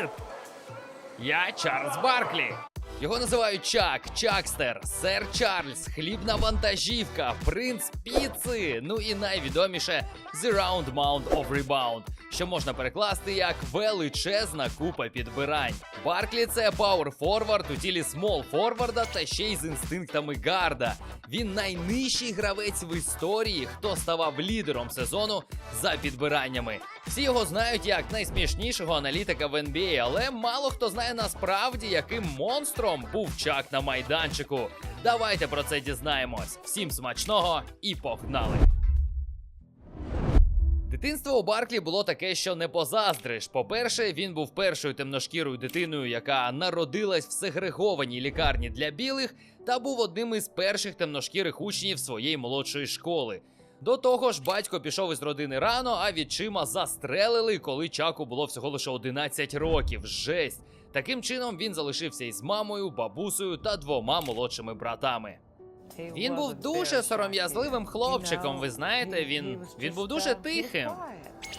Привіт! Я Чарльз Барклі. Його називають Чак, Чакстер, Сер Чарльз, хлібна вантажівка, принц піци. Ну і найвідоміше The Round Mound of Rebound, що можна перекласти як величезна купа підбирань. Барклі це пауер форвард у тілі смол форварда та ще й з інстинктами гарда. Він найнижчий гравець в історії, хто ставав лідером сезону за підбираннями. Всі його знають як найсмішнішого аналітика в NBA, але мало хто знає насправді, яким монстром був Чак на майданчику. Давайте про це дізнаємось. Всім смачного і погнали! Дитинство у Барклі було таке, що не позаздриш. По-перше, він був першою темношкірою дитиною, яка народилась в сегрегованій лікарні для білих, та був одним із перших темношкірих учнів своєї молодшої школи. До того ж, батько пішов із родини рано, а відчима застрелили, коли Чаку було всього лише 11 років. Жесть. Таким чином він залишився із мамою, бабусею та двома молодшими братами. Він був дуже сором'язливим хлопчиком. Ви знаєте, він, він був дуже тихим.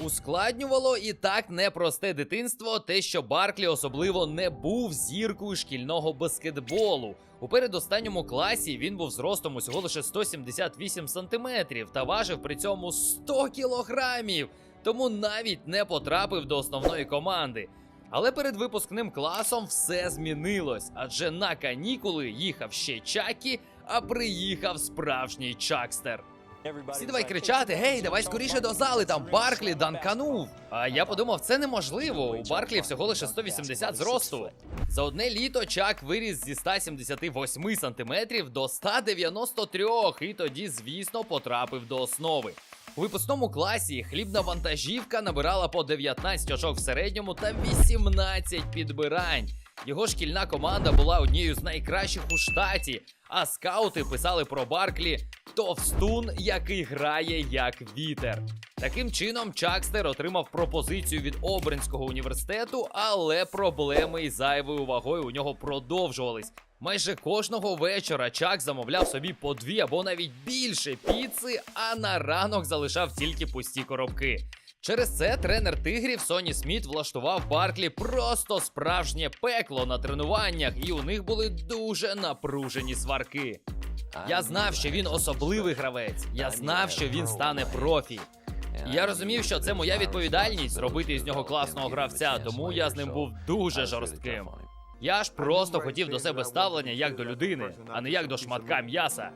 Ускладнювало і так непросте дитинство, те, що Барклі особливо не був зіркою шкільного баскетболу. У передостанньому класі він був зростом усього лише 178 сантиметрів та важив при цьому 100 кілограмів, тому навіть не потрапив до основної команди. Але перед випускним класом все змінилось, адже на канікули їхав ще Чакі, а приїхав справжній Чакстер. Всі давай кричати: гей, давай скоріше до зали, там Барклі данканув. А я подумав, це неможливо. У Барклі всього лише 180 зросту. За одне літо Чак виріс зі 178 сантиметрів до 193, і тоді, звісно, потрапив до основи. У випускному класі хлібна вантажівка набирала по 19 очок в середньому та 18 підбирань. Його шкільна команда була однією з найкращих у штаті, а скаути писали про Барклі товстун, який грає як вітер. Таким чином, Чакстер отримав пропозицію від Обринського університету, але проблеми із зайвою вагою у нього продовжувались. Майже кожного вечора Чак замовляв собі по дві або навіть більше піци, а на ранок залишав тільки пусті коробки. Через це тренер тигрів Соні Сміт влаштував Барклі просто справжнє пекло на тренуваннях, і у них були дуже напружені сварки. Я знав, що він особливий гравець. Я знав, що він стане профі. І Я розумів, що це моя відповідальність зробити з нього класного гравця, тому я з ним був дуже жорстким. Я ж просто хотів до себе ставлення як до людини, а не як до шматка м'яса.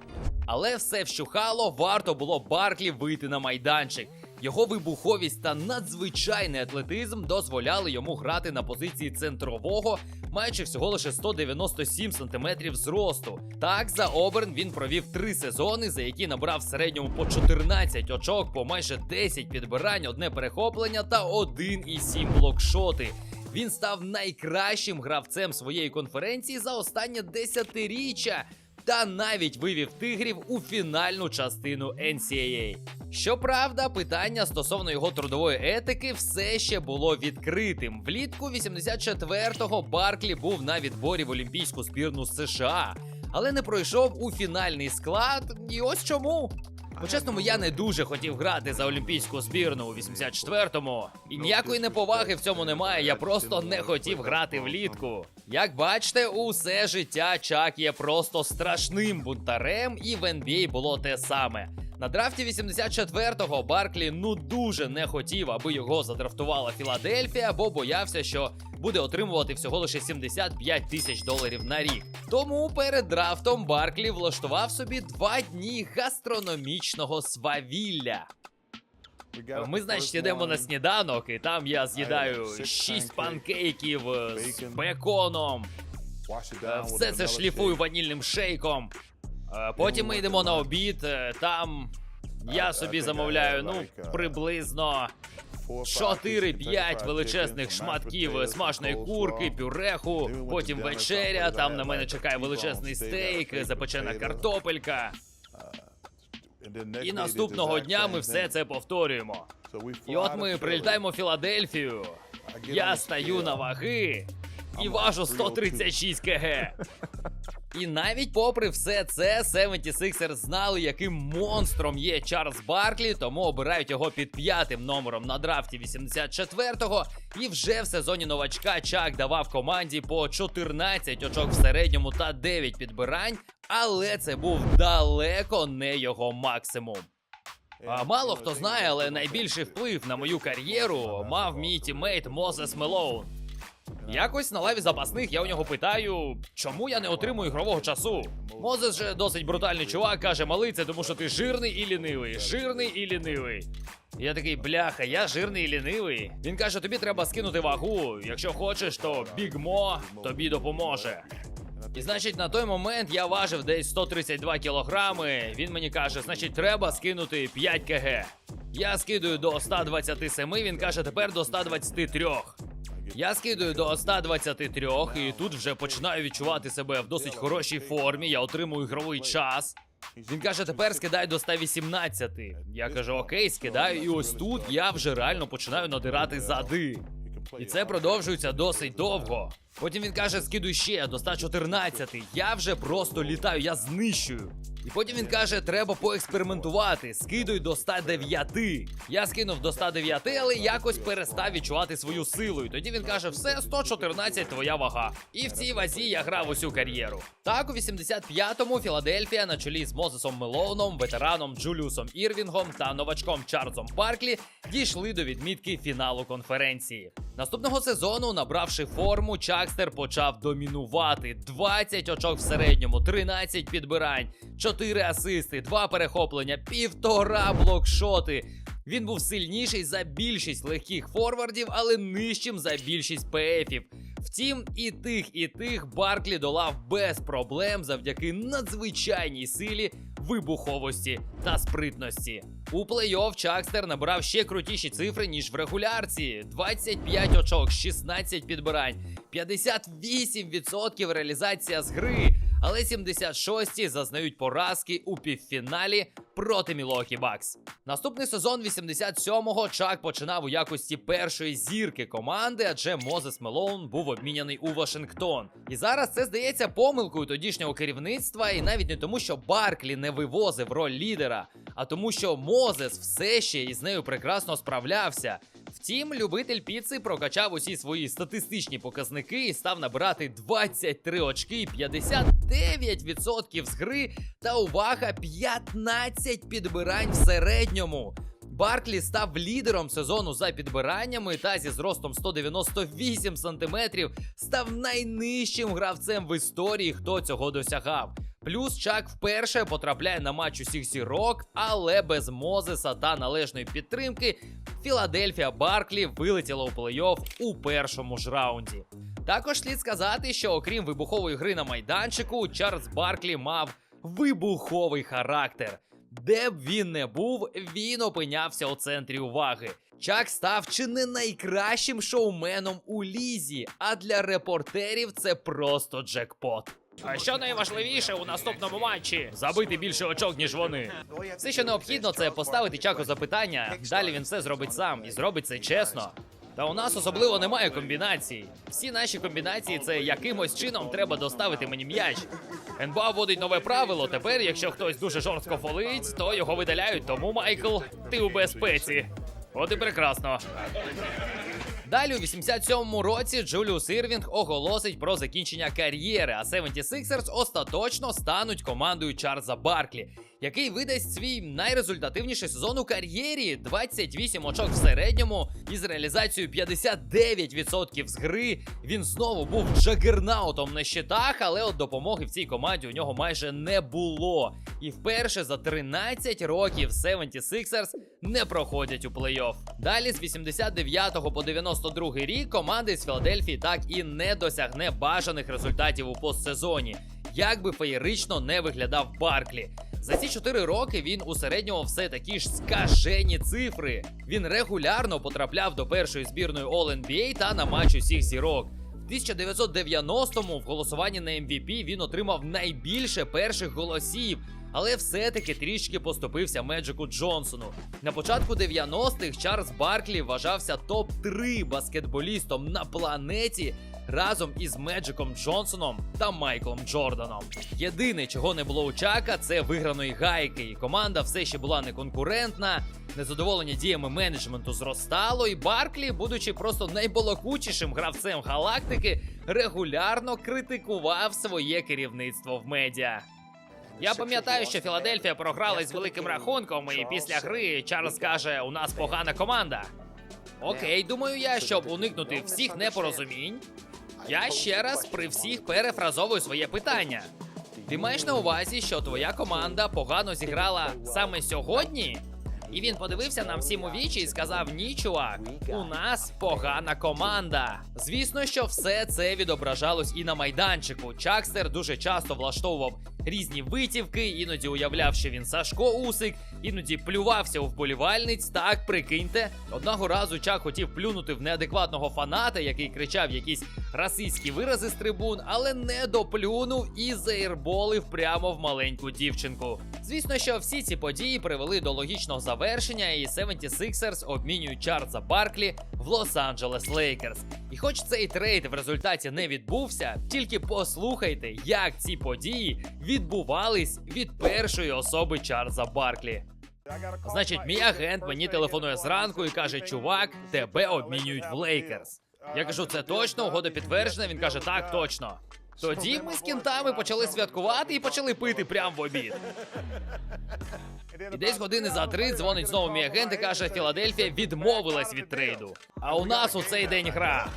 Але все вщухало, варто було Барклі вийти на майданчик. Його вибуховість та надзвичайний атлетизм дозволяли йому грати на позиції центрового, маючи всього лише 197 сантиметрів зросту. Так, за Оберн він провів три сезони, за які набрав в середньому по 14 очок, по майже 10 підбирань, одне перехоплення та 1,7 блокшоти. Він став найкращим гравцем своєї конференції за останнє десятиріччя та навіть вивів тигрів у фінальну частину NCAA. Щоправда, питання стосовно його трудової етики все ще було відкритим. Влітку 84-го Барклі був на відборі в Олімпійську збірну США, але не пройшов у фінальний склад. І ось чому. По-чесному, я не дуже хотів грати за олімпійську збірну у 84-му. І ніякої неповаги в цьому немає. Я просто не хотів грати влітку. Як бачите, усе життя Чак є просто страшним бунтарем, і в NBA було те саме. На драфті 84-го Барклі ну дуже не хотів, аби його задрафтувала Філадельфія, бо боявся, що буде отримувати всього лише 75 тисяч доларів на рік. Тому перед драфтом Барклі влаштував собі два дні гастрономічного свавілля. Ми, значить, йдемо на сніданок, і там я з'їдаю 6 панкейків е, з беконом. Е, Все це шліфую ванільним шейком. Е, Потім ми йдемо на обід. е, Там я собі замовляю, ну, приблизно 4-5 величезних шматків смаженої курки, пюреху. Потім вечеря. Там на мене чекає величезний стейк, запечена картопелька. І наступного дня ми все це повторюємо. І от ми прилітаємо в Філадельфію. Я стаю на ваги і важу 136 кг. І навіть попри все це, 76ers знали, яким монстром є Чарльз Барклі, тому обирають його під п'ятим номером на драфті 84-го. І вже в сезоні новачка Чак давав команді по 14 очок в середньому та 9 підбирань, але це був далеко не його максимум. А мало хто знає, але найбільший вплив на мою кар'єру мав мій тіммейт Мозес Мелоун. Якось на лаві запасних я у нього питаю, чому я не отримую ігрового часу. Мозес же досить брутальний чувак, каже, малий, це тому що ти жирний і лінивий, жирний і лінивий. Я такий, бляха, я жирний і лінивий. Він каже, тобі треба скинути вагу. Якщо хочеш, то Біг Мо тобі допоможе. І значить, на той момент я важив десь 132 кілограми. Він мені каже, значить, треба скинути 5 кг. Я скидую до 127, він каже, тепер до 123. Я скидую до 123 і тут вже починаю відчувати себе в досить хорошій формі. Я отримую ігровий час. Він каже, тепер скидай до 118. Я кажу, окей, скидаю, і ось тут я вже реально починаю надирати зади. І це продовжується досить довго. Потім він каже, скидуй ще до 114. Я вже просто літаю, я знищую. І потім він каже, треба поекспериментувати. Скидуй до 109. Я скинув до 109, але якось перестав відчувати свою силу. І тоді він каже, все, 114 твоя вага. І в цій вазі я грав усю кар'єру. Так, у 85-му Філадельфія на чолі з Мозесом Мелоуном, ветераном Джуліусом Ірвінгом та новачком Чарльзом Барклі дійшли до відмітки фіналу конференції. Наступного сезону, набравши форму, Чакстер почав домінувати 20 очок в середньому, 13 підбирань, 4 асисти, 2 перехоплення, півтора блокшоти. Він був сильніший за більшість легких форвардів, але нижчим за більшість ПФів. Втім, і тих, і тих Барклі долав без проблем завдяки надзвичайній силі, вибуховості та спритності. У плей-офф Чакстер набрав ще крутіші цифри, ніж в регулярці: 25 очок, 16 підбирань, 58% реалізація з гри. Але 76-ті зазнають поразки у півфіналі проти Мілокі Бакс. Наступний сезон 87-го Чак починав у якості першої зірки команди, адже Мозес Мелоун був обміняний у Вашингтон. І зараз це здається помилкою тодішнього керівництва, і навіть не тому, що Барклі не вивозив роль лідера, а тому, що Мозес все ще із нею прекрасно справлявся. Втім, любитель піци прокачав усі свої статистичні показники і став набирати 23 очки, 59% з гри та увага 15 підбирань в середньому. Барклі став лідером сезону за підбираннями та зі зростом 198 сантиметрів став найнижчим гравцем в історії, хто цього досягав. Плюс Чак вперше потрапляє на матч усіх зірок, але без Мозеса та належної підтримки Філадельфія Барклі вилетіла у плей-офф у першому ж раунді. Також слід сказати, що окрім вибухової гри на майданчику, Чарльз Барклі мав вибуховий характер. Де б він не був, він опинявся у центрі уваги. Чак став чи не найкращим шоуменом у лізі, а для репортерів це просто джекпот. А що найважливіше у наступному матчі? Забити більше очок, ніж вони. Все, що необхідно, це поставити чаку запитання. Далі він все зробить сам і зробить це чесно. Та у нас особливо немає комбінацій. Всі наші комбінації це якимось чином треба доставити мені м'яч. НБА вводить нове правило. Тепер, якщо хтось дуже жорстко фолить, то його видаляють. Тому, Майкл, ти у безпеці. От і прекрасно. Далі у 87-му році Джуліус Ірвінг оголосить про закінчення кар'єри, а 76ers остаточно стануть командою Чарльза Барклі, який видасть свій найрезультативніший сезон у кар'єрі 28 очок в середньому із реалізацією 59% з гри. Він знову був джагернаутом на щитах, але от допомоги в цій команді у нього майже не було. І вперше за 13 років 76ers не проходять у плей-офф. Далі з 89 по 92 рік команда з Філадельфії так і не досягне бажаних результатів у постсезоні, як би феєрично не виглядав Барклі. За ці 4 роки він у середньому все такі ж скажені цифри. Він регулярно потрапляв до першої збірної All-NBA та на матч усіх зірок. В 1990-му в голосуванні на MVP він отримав найбільше перших голосів, але все-таки трішки поступився Меджику Джонсону. На початку 90-х Чарльз Барклі вважався топ-3 баскетболістом на планеті. разом із Меджиком Джонсоном та Майклом Джорданом. Єдине, чого не було у Чака, це виграної гайки, і команда все ще була неконкурентна. Незадоволення діями менеджменту зростало, і Барклі, будучи просто найбалакучішим гравцем галактики, регулярно критикував своє керівництво в медіа. Я пам'ятаю, що Філадельфія програла з великим рахунком, і після гри Чарльз каже: у нас погана команда. Окей, думаю я, щоб уникнути всіх непорозумінь. Я ще раз при всіх перефразовую своє питання. Ти маєш на увазі, що твоя команда погано зіграла саме сьогодні? І він подивився нам всім у вічі і сказав: Ні, чувак, у нас погана команда. Звісно, що все це відображалось і на майданчику. Чакстер дуже часто влаштовував різні витівки, іноді уявляв, що він Сашко Усик, іноді плювався у вболівальниць. Так, прикиньте. Одного разу Чак хотів плюнути в неадекватного фаната, який кричав якісь расистські вирази з трибун, але не доплюнув і заірболив прямо в маленьку дівчинку. Звісно, що всі ці події привели до логічного завершення, і 76ers обмінюють Чарльза Барклі в Лос-Анджелес Лейкерс. І хоч цей трейд в результаті не відбувся, тільки послухайте, як ці події відбувались від першої особи Чарльза Барклі. Значить, мій агент мені телефонує зранку і каже: Чувак, тебе обмінюють в Лейкерс. Я кажу, це точно, угода підтверджена. Він каже, так, точно. Тоді ми з кінтами почали святкувати і почали пити прямо в обід. І десь години за три дзвонить знову мій агент і каже, Філадельфія відмовилась від трейду. А у нас у цей день гра.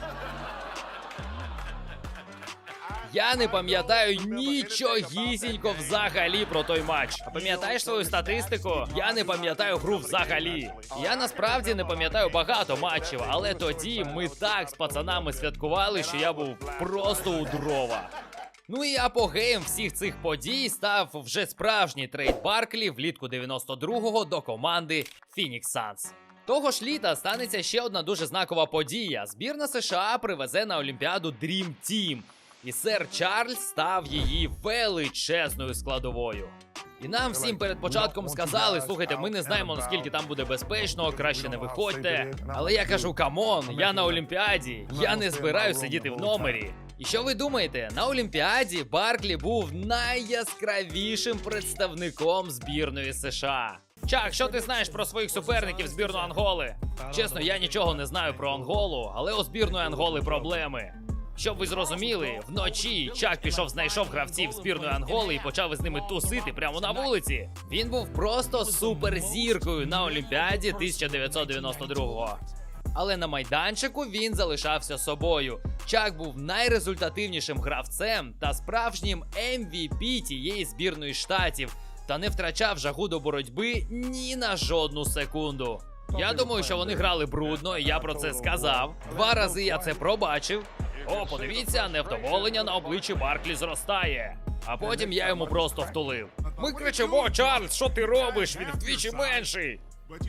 Я не пам'ятаю нічогісінько взагалі про той матч. А пам'ятаєш свою статистику? Я не пам'ятаю гру взагалі. Я насправді не пам'ятаю багато матчів, але тоді ми так з пацанами святкували, що я був просто у дрова. Ну і апогеєм всіх цих подій став вже справжній трейд Барклі влітку 92-го до команди Phoenix Suns. Того ж літа станеться ще одна дуже знакова подія. Збірна США привезе на Олімпіаду Dream Team. І сер Чарльз став її величезною складовою. І нам всім перед початком сказали: слухайте, ми не знаємо наскільки там буде безпечно, краще не виходьте. Але я кажу: камон, я на Олімпіаді, я не збираю сидіти в номері. І що ви думаєте? На Олімпіаді Барклі був найяскравішим представником збірної США. Чак, що ти знаєш про своїх суперників збірну Анголи? Чесно, я нічого не знаю про Анголу, але у збірної Анголи проблеми. Щоб ви зрозуміли, вночі Чак пішов, знайшов гравців збірної Анголи і почав із ними тусити прямо на вулиці. Він був просто суперзіркою на Олімпіаді 1992-го. Але на майданчику він залишався собою. Чак був найрезультативнішим гравцем та справжнім MVP тієї збірної штатів, та не втрачав жагу до боротьби ні на жодну секунду. Я думаю, що вони грали брудно, і я про це сказав. Два рази я це пробачив. О, подивіться, невдоволення на обличчі Барклі зростає. А потім я йому просто втулив. Ми кричимо, Чарльз, що ти робиш? Він вдвічі менший.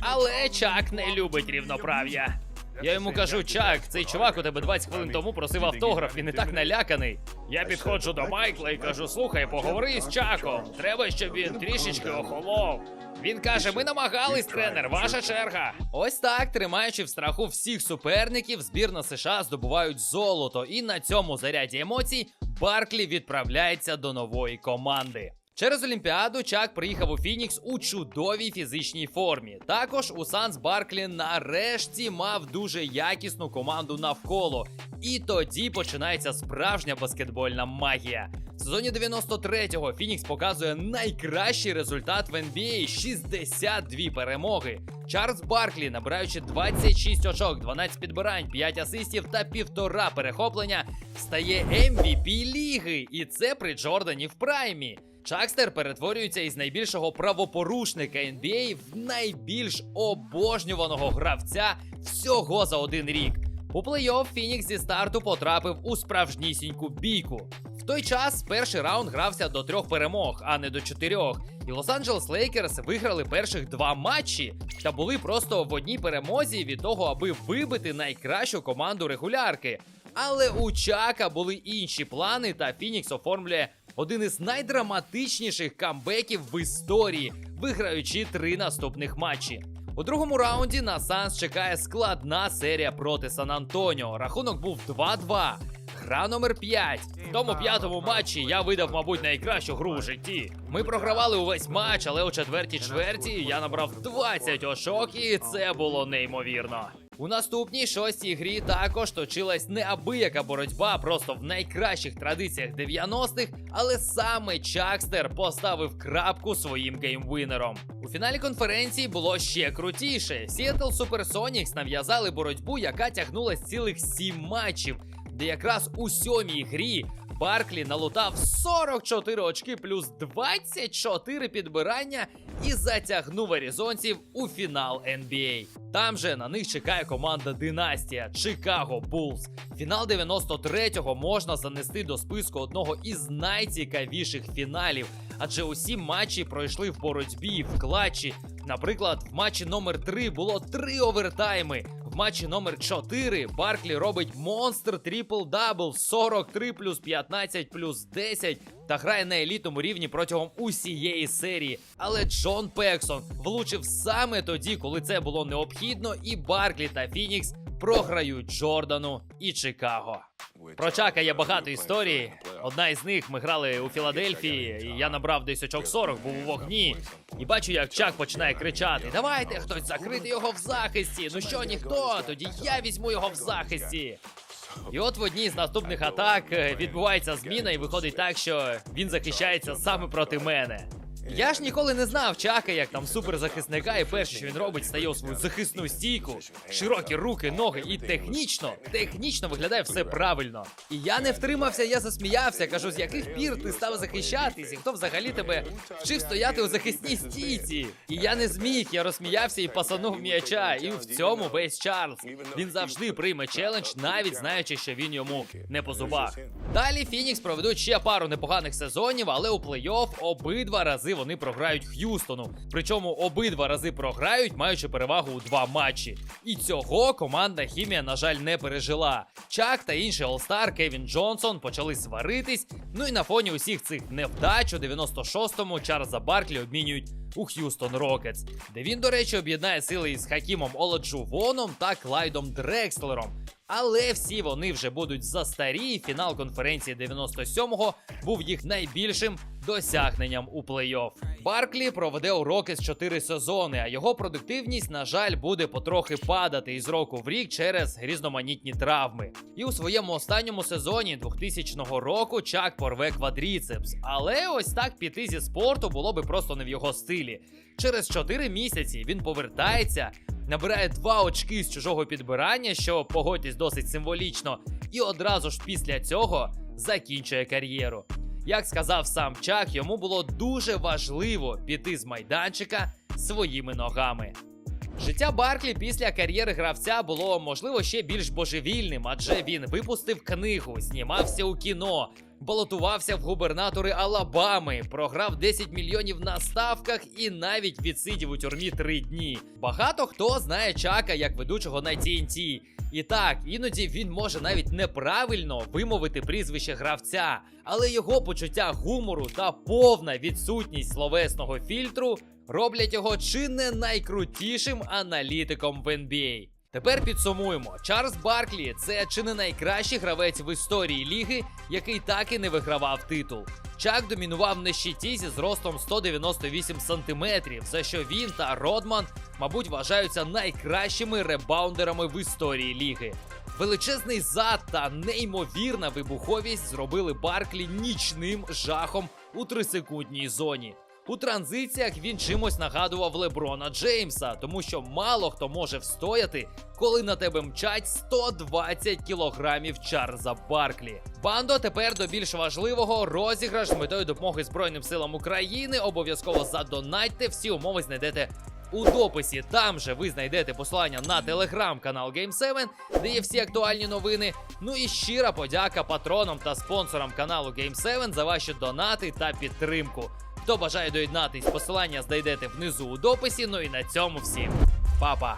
Але Чак не любить рівноправ'я. Я йому кажу, Чак, цей чувак у тебе 20 хвилин тому просив автограф, він і так наляканий. Я підходжу до Майкла і кажу: слухай, поговори з Чаком. Треба, щоб він трішечки охолов. Він каже: ми намагались, тренер, ваша черга. Ось так, тримаючи в страху всіх суперників, збірна США здобувають золото, і на цьому заряді емоцій Барклі відправляється до нової команди. Через Олімпіаду Чак приїхав у Фінікс у чудовій фізичній формі. Також у Санс Барклі нарешті мав дуже якісну команду навколо. І тоді починається справжня баскетбольна магія. В сезоні 93-го Фінікс показує найкращий результат в NBA – 62 перемоги. Чарльз Барклі, набираючи 26 очок, 12 підбирань, 5 асистів та півтора перехоплення, стає MVP ліги. І це при Джордані в праймі. Чакстер перетворюється із найбільшого правопорушника NBA в найбільш обожнюваного гравця всього за один рік. У плей-офф Фінікс зі старту потрапив у справжнісіньку бійку. В той час перший раунд грався до трьох перемог, а не до чотирьох. І Лос-Анджелес Лейкерс виграли перших два матчі та були просто в одній перемозі від того, аби вибити найкращу команду регулярки. Але у Чака були інші плани, та Фінікс оформлює один із найдраматичніших камбеків в історії, виграючи три наступних матчі. У другому раунді на Санс чекає складна серія проти Сан Антоніо. Рахунок був 2-2. Гра номер 5. В тому п'ятому матчі я видав, мабуть, найкращу гру у житті. Ми програвали увесь матч, але у четвертій чверті я набрав 20 очок, і це було неймовірно. У наступній шостій грі також точилась неабияка боротьба, просто в найкращих традиціях 90-х, але саме Чакстер поставив крапку своїм геймвинером. У фіналі конференції було ще крутіше. Seattle Supersonics нав'язали боротьбу, яка тягнулась цілих 7 матчів, де якраз у сьомій грі Барклі налутав 44 очки плюс 24 підбирання і затягнув аризонців у фінал NBA. Там же на них чекає команда Династія Чикаго Булls. Фінал 93-го можна занести до списку одного із найцікавіших фіналів, адже усі матчі пройшли в боротьбі, в клатчі. Наприклад, в матчі номер 3 було три овертайми. В матчі номер 4 Барклі робить монстр трипл дабл 43 плюс 15 плюс 10 та грає на елітному рівні протягом усієї серії. Але Джон Пексон влучив саме тоді, коли це було необхідно, і Барклі та Фінікс програють Джордану і Чикаго. Про Чака є багато історій. Одна із них ми грали у Філадельфії, і я набрав десь очок 40, був у вогні. І бачу, як Чак починає кричати: Давайте хтось закрити його в захисті. Ну що, ніхто? Тоді я візьму його в захисті. І от в одній з наступних атак е, відбувається зміна, і виходить так, що він захищається саме проти мене. Я ж ніколи не знав Чака як там суперзахисника, і перше, що він робить, стає у свою захисну стійку, широкі руки, ноги, і технічно, технічно виглядає все правильно. І я не втримався, я засміявся. Кажу, з яких пір ти став захищатись, і хто взагалі тебе вчив стояти у захисній стійці? І я не зміг, я розсміявся і пасанув м'яча. І в цьому весь Чарльз. Він завжди прийме челендж, навіть знаючи, що він йому не по зубах. Далі Фінікс проведуть ще пару непоганих сезонів, але у плей-офф обидва рази вони програють Х'юстону. Причому обидва рази програють, маючи перевагу у два матчі. І цього команда Хімія, на жаль, не пережила. Чак та інший Олстар Кевін Джонсон почали сваритись. Ну і на фоні усіх цих невдач у 96-му Чарльза Барклі обмінюють у Х'юстон Рокетс, де він, до речі, об'єднає сили із Хакімом Оладжувоном та Клайдом Дрекслером. Але всі вони вже будуть застарі. Фінал конференції 97-го був їх найбільшим досягненням у плей-офф. Барклі проведе у Рокетс 4 сезони, а його продуктивність, на жаль, буде потрохи падати із року в рік через різноманітні травми. І у своєму останньому сезоні 2000 року Чак порве квадріцепс. Але ось так піти зі спорту було би просто не в його стилі. Через 4 місяці він повертається. Набирає два очки з чужого підбирання, що погодьтесь досить символічно, і одразу ж після цього закінчує кар'єру. Як сказав сам Чак, йому було дуже важливо піти з майданчика своїми ногами. Життя Барклі після кар'єри гравця було можливо ще більш божевільним, адже він випустив книгу, знімався у кіно, балотувався в губернатори Алабами, програв 10 мільйонів на ставках і навіть відсидів у тюрмі 3 дні. Багато хто знає Чака як ведучого на TNT. І так, іноді він може навіть неправильно вимовити прізвище гравця, але його почуття гумору та повна відсутність словесного фільтру роблять його чи не найкрутішим аналітиком в NBA. Тепер підсумуємо: Чарльз Барклі це чи не найкращий гравець в історії ліги, який так і не вигравав титул. Чак домінував на щиті зі зростом 198 сантиметрів, за що він та Родман, мабуть, вважаються найкращими ребаундерами в історії ліги. Величезний зад та неймовірна вибуховість зробили Барклі нічним жахом у трисекундній зоні. У транзиціях він чимось нагадував Леброна Джеймса, тому що мало хто може встояти, коли на тебе мчать 120 кілограмів Чарльза Барклі. Бандо тепер до більш важливого розіграш метою допомоги Збройним силам України. Обов'язково задонатьте. Всі умови знайдете у дописі. Там же ви знайдете посилання на телеграм-канал Game7, де є всі актуальні новини. Ну і щира подяка патронам та спонсорам каналу Game7 за ваші донати та підтримку. Хто бажає доєднатись, посилання знайдете внизу у дописі. Ну і на цьому всім. Па-па!